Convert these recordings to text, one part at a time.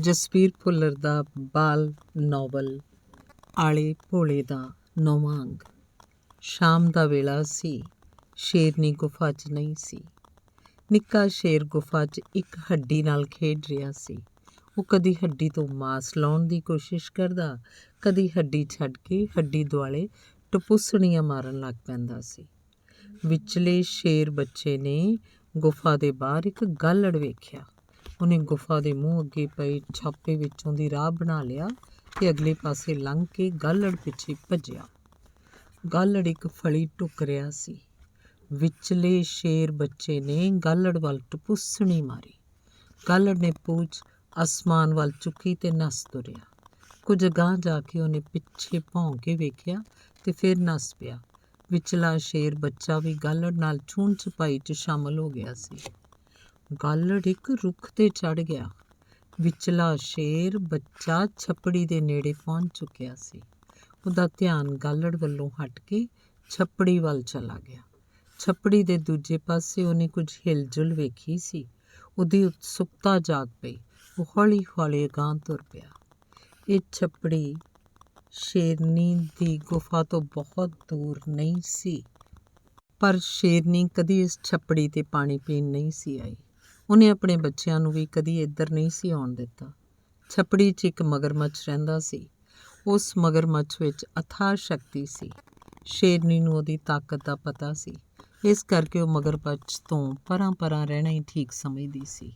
ਜਸਬੀਰ ਭੁੱਲਰ ਦਾ ਬਾਲ ਨਾਵਲ, ਆਲੇ ਭੋਲੇ ਦਾ ਨੌਵਾਂ ਅੰਗ ਸ਼ਾਮ ਦਾ ਵੇਲਾ ਸੀ ਸ਼ੇਰਨੀ ਗੁਫਾ 'ਚ ਨਹੀਂ ਸੀ। ਨਿੱਕਾ ਸ਼ੇਰ ਗੁਫਾ 'ਚ ਇੱਕ ਹੱਡੀ ਨਾਲ ਖੇਡ ਰਿਹਾ ਸੀ। ਉਹ ਕਦੀ ਹੱਡੀ ਤੋਂ ਮਾਸ ਲਾਉਣ ਦੀ ਕੋਸ਼ਿਸ਼ ਕਰਦਾ, ਕਦੀ ਹੱਡੀ ਛੱਡ ਕੇ ਹੱਡੀ ਦੁਆਲੇ ਟਪੁਸਣੀਆਂ ਮਾਰਨ ਲੱਗ ਪੈਂਦਾ ਸੀ। ਵਿਚਲੇ ਸ਼ੇਰ ਬੱਚੇ ਨੇ ਗੁਫਾ ਦੇ ਬਾਹਰ ਇੱਕ ਗਾਲੜ ਵੇਖਿਆ। ਉਹਨੇ ਗੁਫਾ ਦੇ ਮੂੰਹ ਅੱਗੇ ਪਏ ਛਾਪੇ ਵਿੱਚੋਂ ਦੀ ਰਾਹ ਬਣਾ ਲਿਆ ਤੇ ਅਗਲੇ ਪਾਸੇ ਲੰਘ ਕੇ ਗਾਲੜ ਪਿੱਛੇ ਭੱਜਿਆ। ਗਾਲੜ ਇੱਕ ਫਲੀ ਟੁੱਕ ਰਿਹਾ ਸੀ। ਵਿਚਲੇ ਸ਼ੇਰ ਬੱਚੇ ਨੇ ਗਾਲੜ ਵੱਲ ਟਪੂਸਣੀ ਮਾਰੀ। ਗਾਲੜ ਨੇ ਪੂਛ ਅਸਮਾਨ ਵੱਲ ਚੁੱਕੀ ਤੇ ਨੱਸ ਤੁਰਿਆ। ਕੁਝ ਗਾਂਹ ਜਾ ਕੇ ਉਹਨੇ ਪਿੱਛੇ ਭੌਂ ਕੇ ਵੇਖਿਆ ਤੇ ਫਿਰ ਨੱਸ ਪਿਆ। ਵਿਚਲਾ ਸ਼ੇਰ ਬੱਚਾ ਵੀ ਗਾਲੜ ਨਾਲ ਛੂਣ ਛਪਾਈ 'ਚ ਸ਼ਾਮਲ ਹੋ ਗਿਆ ਸੀ। ਗਾਲੜ ਇੱਕ ਰੁੱਖ ਤੇ ਚੜ ਗਿਆ। ਵਿਚਲਾ ਸ਼ੇਰ ਬੱਚਾ ਛੱਪੜੀ ਦੇ ਨੇੜੇ ਪਹੁੰਚ ਚੁੱਕਿਆ ਸੀ। ਉਹਦਾ ਧਿਆਨ ਗਾਲੜ ਵੱਲੋਂ ਹਟ ਕੇ ਛੱਪੜੀ ਵੱਲ ਚਲਾ ਗਿਆ। ਛੱਪੜੀ ਦੇ ਦੂਜੇ ਪਾਸੇ ਉਹਨੇ ਕੁਝ ਹਿਲਜੁਲ ਵੇਖੀ ਸੀ। ਉਹਦੀ ਉਤਸੁਕਤਾ ਜਾਗ ਪਈ। ਉਹ ਹੌਲੀ ਹੌਲੀ ਗਾਂਹ ਤੁਰ ਪਿਆ। ਇਹ ਛੱਪੜੀ ਸ਼ੇਰਨੀ ਦੀ ਗੁਫਾ ਤੋਂ ਬਹੁਤ ਦੂਰ ਨਹੀਂ ਸੀ। ਪਰ ਸ਼ੇਰਨੀ ਕਦੀ ਇਸ ਛੱਪੜੀ ਤੇ ਪਾਣੀ ਪੀਣ ਨਹੀਂ ਸੀ ਆਈ। ਉਹਨੇ ਆਪਣੇ ਬੱਚਿਆਂ ਨੂੰ ਵੀ ਕਦੀ ਇੱਧਰ ਨਹੀਂ ਸੀ ਆਉਣ ਦਿੱਤਾ। ਛੱਪੜੀ 'ਚ ਇੱਕ ਮਗਰਮੱਛ ਰਹਿੰਦਾ ਸੀ। ਉਸ ਮਗਰਮੱਛ ਵਿੱਚ ਅਥਾਹ ਸ਼ਕਤੀ ਸੀ। ਸ਼ੇਰਨੀ ਨੂੰ ਉਹਦੀ ਤਾਕਤ ਦਾ ਪਤਾ ਸੀ। ਇਸ ਕਰਕੇ ਉਹ ਮਗਰਮੱਛ ਤੋਂ ਪਰਾਂ-ਪਰਾਂ ਰਹਿਣਾ ਹੀ ਠੀਕ ਸਮਝਦੀ ਸੀ।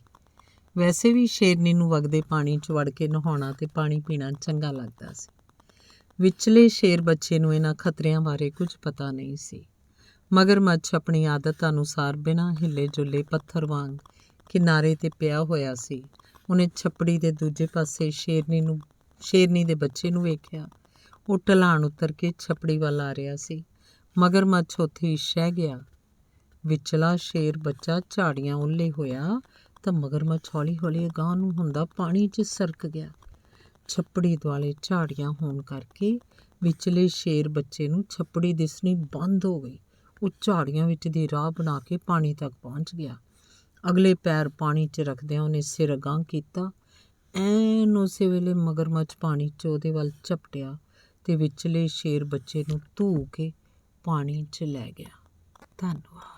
ਵੈਸੇ ਵੀ ਸ਼ੇਰਨੀ ਨੂੰ ਵਗਦੇ ਪਾਣੀ 'ਚ ਵੜ ਕੇ ਨਹਾਉਣਾ ਤੇ ਪਾਣੀ ਪੀਣਾ ਚੰਗਾ ਲੱਗਦਾ ਸੀ। ਵਿਚਲੇ ਸ਼ੇਰ ਬੱਚੇ ਨੂੰ ਇਹਨਾਂ ਖਤਰਿਆਂ ਬਾਰੇ ਕੁਝ ਪਤਾ ਨਹੀਂ ਸੀ। ਮਗਰਮੱਛ ਆਪਣੀ ਆਦਤ ਅਨੁਸਾਰ ਬਿਨਾਂ ਹਿੱਲੇ ਜੁੱਲੇ ਪੱਥਰ ਵਾਂਗ ਕਿਨਾਰੇ ਤੇ ਪਿਆ ਹੋਇਆ ਸੀ। ਉਹਨੇ ਛੱਪੜੀ ਦੇ ਦੂਜੇ ਪਾਸੇ ਸ਼ੇਰਨੀ ਨੂੰ, ਸ਼ੇਰਨੀ ਦੇ ਬੱਚੇ ਨੂੰ ਵੇਖਿਆ। ਉਹ ਢਲਾਣ ਉਤਰ ਕੇ ਛੱਪੜੀ ਵੱਲ ਆ ਰਿਹਾ ਸੀ। ਮਗਰਮੱਛ ਉੱਥੇ ਸਹਿ ਗਿਆ। ਵਿਚਲਾ ਸ਼ੇਰ ਬੱਚਾ ਝਾੜੀਆਂ ਉੱਲੇ ਹੋਇਆ ਤਾਂ ਮਗਰਮੱਛ ਹੌਲੀ-ਹੌਲੀ ਅਗਾਂਹ ਨੂੰ ਹੁੰਦਾ ਪਾਣੀ 'ਚ ਸਰਕ ਗਿਆ। ਛੱਪੜੀ ਦੁਆਲੇ ਝਾੜੀਆਂ ਹੋਣ ਕਰਕੇ ਵਿਚਲੇ ਸ਼ੇਰ ਬੱਚੇ ਨੂੰ ਛੱਪੜੀ ਦਿਸਣੀ ਬੰਦ ਹੋ ਗਈ। ਉਹ ਝਾੜੀਆਂ ਵਿੱਚ ਦੀ ਰਾਹ ਬਣਾ ਕੇ ਪਾਣੀ ਤੱਕ ਪਹੁੰਚ ਗਿਆ। ਅਗਲੇ ਪੈਰ ਪਾਣੀ 'ਚ ਰੱਖਦਿਆਂ ਉਹਨੇ ਸਿਰ ਅਗਾਂਹ ਕੀਤਾ। ਐਨ ਉਸੇ ਵੇਲੇ ਮਗਰਮੱਛ ਪਾਣੀ 'ਚ ਉਹਦੇ ਵੱਲ ਝਪਟਿਆ ਤੇ ਵਿਚਲੇ ਸ਼ੇਰ ਬੱਚੇ ਨੂੰ ਧੂ ਕੇ ਪਾਣੀ 'ਚ ਲੈ ਗਿਆ। ਧੰਨਵਾਦ।